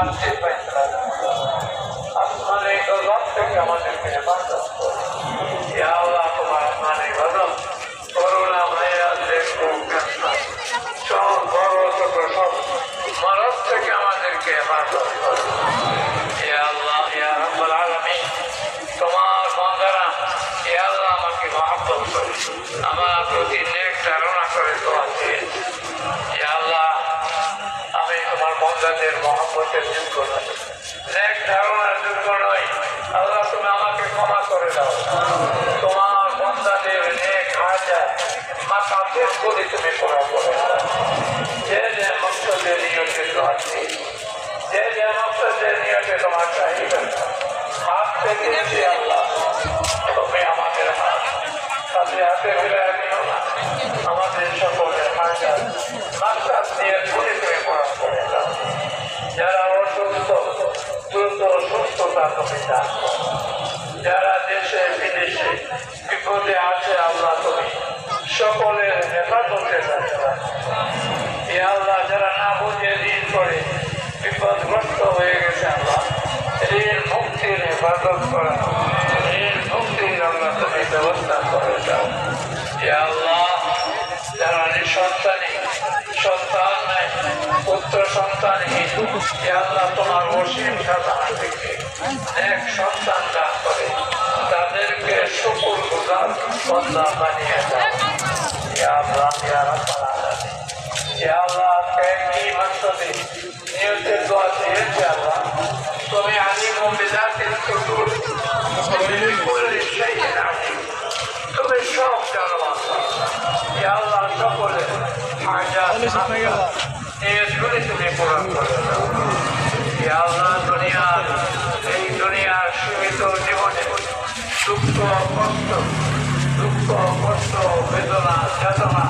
শান্তির ফেসলা আসমানে গজব থেকে আমাদেরকে হেফাজত আল্লাহ তোমার আসমানে গজব করোনা ভাইরাস দেখো সব বড় ছোট সব মরদ থেকে আমাদেরকে হেফাজত আল্লাহ আমার সুস্থতা তুমি করো। যারা দেশে, বিদেশে বিপদে আছে, আল্লাহ তুমি সকলের হেফাজতে। এ আল্লাহ, যারা না বুঝে ঋণ করে বিপদগ্রস্ত হয়ে গেছে, আল্লাহ, ঋণ মুক্তির হেফাজত করা ঋণ মুক্তির আল্লাহ তুমি ব্যবস্থা করে দাও আল্লাহ, যারা নিঃসন্তানী, সন্তান নাই, পুত্র সন্তানহীন আল্লাহ, তোমার এক সন্তান দান করে তাদেরকে শুকুর গুজার বন্ধা বানিয়ে আল্লাহ আল্লাহ কি নিয়তের দোয়া আল্লাহ তুমি আলিম ও বিদাতের সুদূর তুমি সব জানো আল্লাহ সকলে তুমি পূরণ করে দাও। আল্লাহ 来上海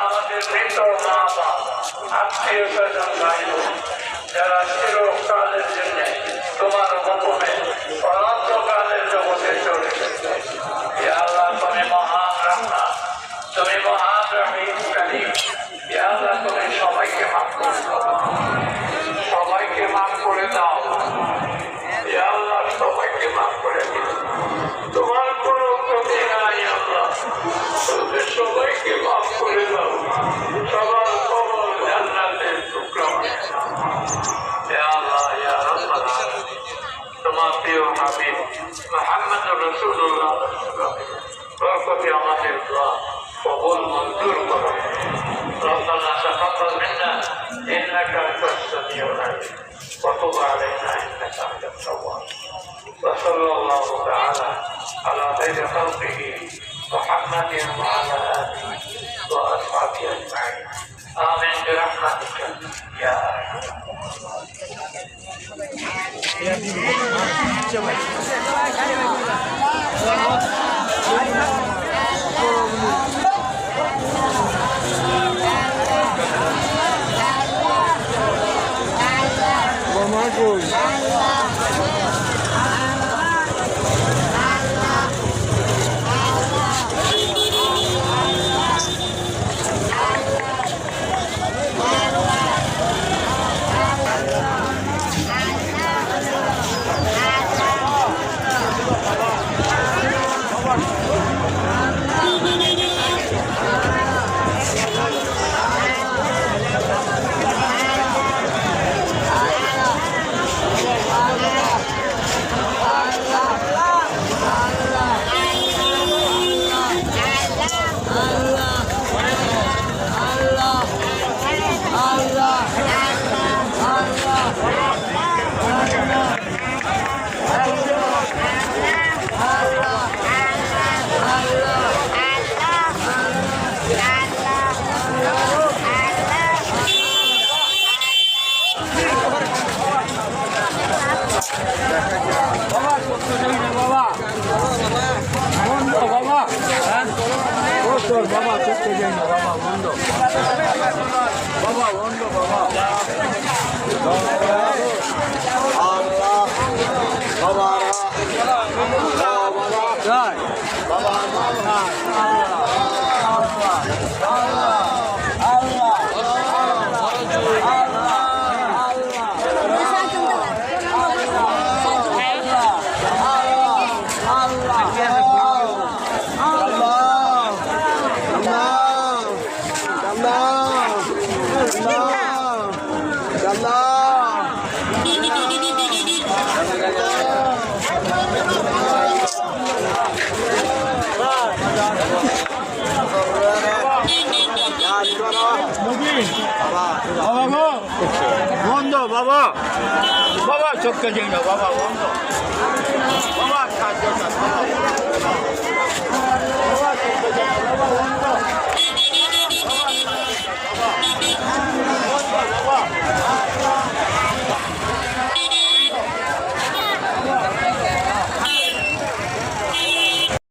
আমাদের মৃত মা বাপ আত্মীয় স্বজন ভাই যারা তোমার প্রিয় হাবিব মোহাম্মদ রসুল্লাহ বরকতে আমাদের দোয়া কবুল মঞ্জুর করো ربنا تقبل منا انك انت السميع العليم وتب علينا انك انت التواب وصلى الله تعالى على خير خلقه محمد وعلى اله واصحابه Michael. Doktor baba çok teşekkür baba ondo. Baba ondo baba. Allah. Baba. Baba. Baba. বাবা বন্ধ বাবা। বাবা চোখকে যাই না বাবা বন্ধ। বাবা বাবা